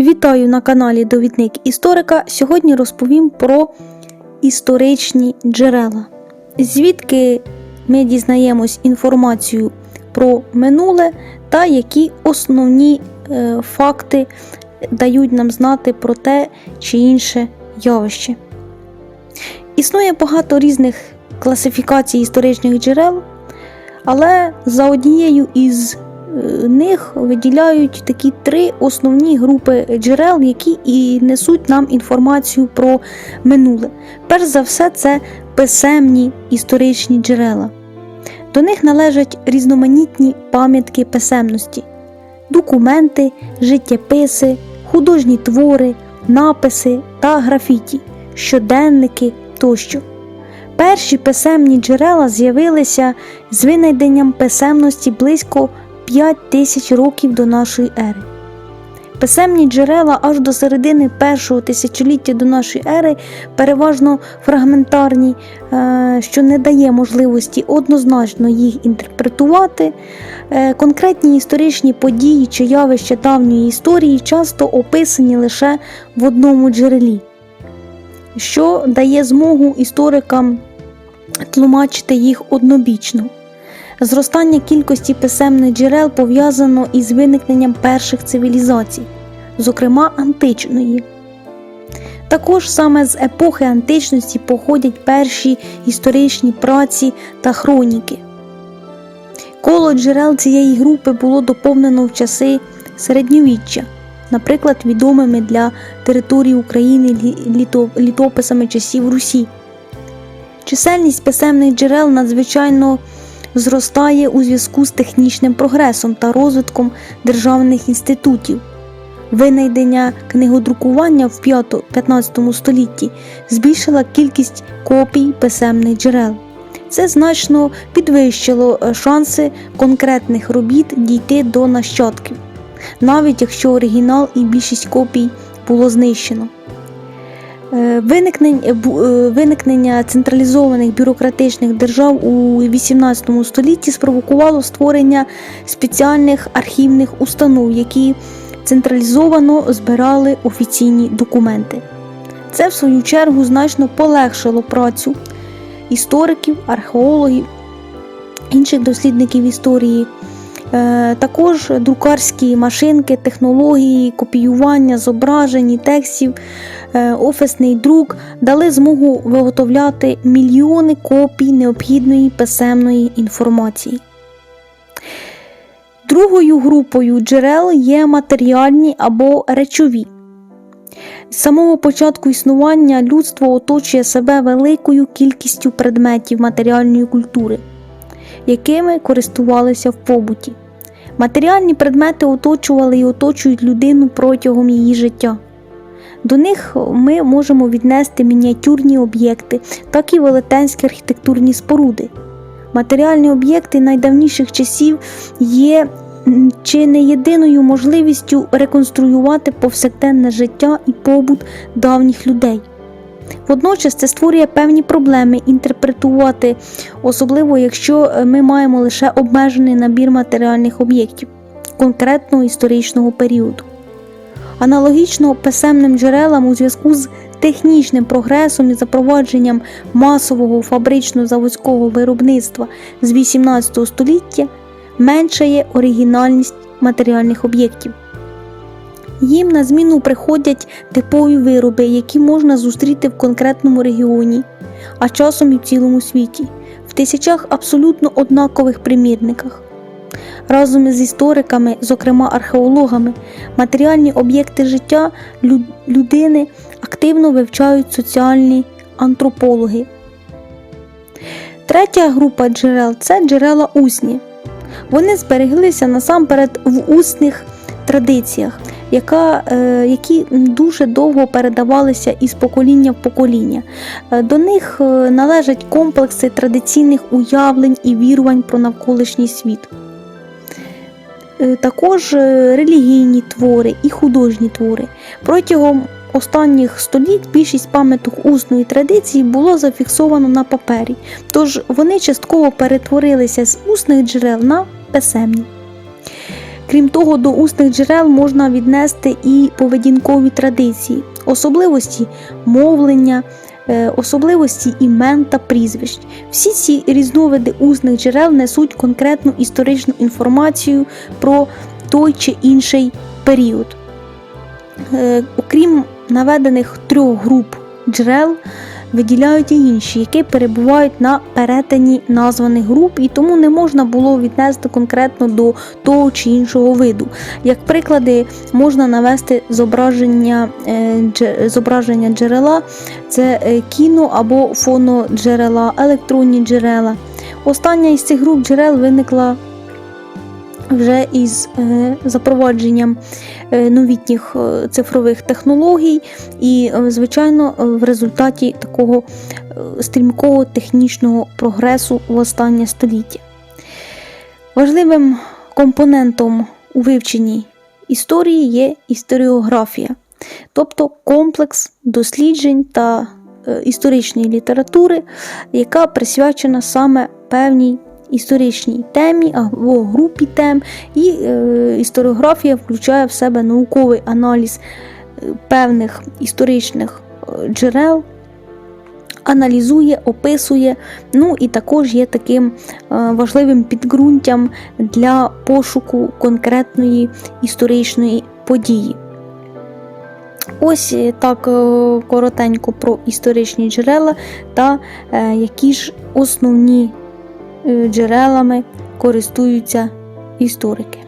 Вітаю на каналі Довідник Історика. Сьогодні розповім про історичні джерела, звідки ми дізнаємось інформацію про минуле та які основні е, факти дають нам знати про те чи інше явище. Існує багато різних класифікацій історичних джерел, але за однією із них виділяють такі три основні групи джерел, які і несуть нам інформацію про минуле. Перш за все, це писемні історичні джерела. До них належать різноманітні пам'ятки писемності, документи, життєписи, художні твори, написи та графіті, щоденники тощо. Перші писемні джерела з'явилися з винайденням писемності близько 5 тисяч років до нашої ери. Писемні джерела аж до середини першого тисячоліття до нашої ери переважно фрагментарні, е, що не дає можливості однозначно їх інтерпретувати. Е, Конкретні історичні події чи явища давньої історії часто описані лише в одному джерелі, що дає змогу історикам тлумачити їх однобічно. Зростання кількості писемних джерел пов'язано із виникненням перших цивілізацій, зокрема античної. Також саме з епохи античності походять перші історичні праці та хроніки. Коло джерел цієї групи було доповнено в часи середньовіччя, наприклад, відомими для території України літописами часів Русі. Чисельність писемних джерел надзвичайно зростає у зв'язку з технічним прогресом та розвитком державних інститутів. Винайдення книгодрукування в 5-15 столітті збільшила кількість копій писемних джерел. Це значно підвищило шанси конкретних робіт дійти до нащадків, навіть якщо оригінал і більшість копій було знищено. Виникнення централізованих бюрократичних держав у XVIII столітті спровокувало створення спеціальних архівних установ, які централізовано збирали офіційні документи. Це, в свою чергу, значно полегшило працю істориків, археологів, інших дослідників історії. Е, Також друкарські машинки, технології, копіювання зображень текстів, е, офісний друк дали змогу виготовляти мільйони копій необхідної писемної інформації. Другою групою джерел є матеріальні або речові. З самого початку існування людство оточує себе великою кількістю предметів матеріальної культури, якими користувалися в побуті. Матеріальні предмети оточували і оточують людину протягом її життя. До них ми можемо віднести мініатюрні об'єкти, так і велетенські архітектурні споруди. Матеріальні об'єкти найдавніших часів є чи не єдиною можливістю реконструювати повсякденне життя і побут давніх людей. Водночас це створює певні проблеми інтерпретувати, особливо якщо е, ми маємо лише обмежений набір матеріальних об'єктів конкретного історичного періоду. Аналогічно писемним джерелам у зв'язку з технічним прогресом і запровадженням масового фабрично-заводського виробництва з 18 століття меншає оригінальність матеріальних об'єктів. Їм на зміну приходять типові вироби, які можна зустріти в конкретному регіоні, а часом і в цілому світі, в тисячах абсолютно однакових примірниках. Разом із істориками, зокрема археологами, матеріальні об'єкти життя людини активно вивчають соціальні антропологи. Третя група джерел це джерела усні. Вони збереглися насамперед в усних традиціях, яка, е, які дуже довго передавалися із покоління в покоління. Е, До них е, належать комплекси традиційних уявлень і вірувань про навколишній світ. Також релігійні твори і художні твори. Протягом останніх століть більшість пам'яток усної традиції було зафіксовано на папері, тож вони частково перетворилися з усних джерел на писемні. Крім того, до усних джерел можна віднести і поведінкові традиції, особливості мовлення, е, особливості імен та прізвищ. Всі ці різновиди усних джерел несуть конкретну історичну інформацію про той чи інший період. Е, Окрім наведених трьох груп джерел, виділяють і інші, які перебувають на перетині названих груп, і тому не можна було віднести конкретно до того чи іншого виду. Як приклади можна навести зображення, е, зображення джерела, це е, кіно або фоноджерела, електронні джерела. Остання із цих груп джерел виникла вже із е, запровадженням е, новітніх е, цифрових технологій, і, звичайно, в результаті такого стрімкого технічного прогресу в останнє століття. Важливим компонентом у вивченні історії є історіографія, тобто комплекс досліджень та історичної літератури, яка присвячена саме певній історичній темі або групі тем, і е, історіографія включає в себе науковий аналіз е, певних історичних е, джерел, аналізує, описує, ну і також є таким е, важливим підґрунтям для пошуку конкретної історичної події. Ось так коротенько про історичні джерела та які ж основні джерелами користуються історики.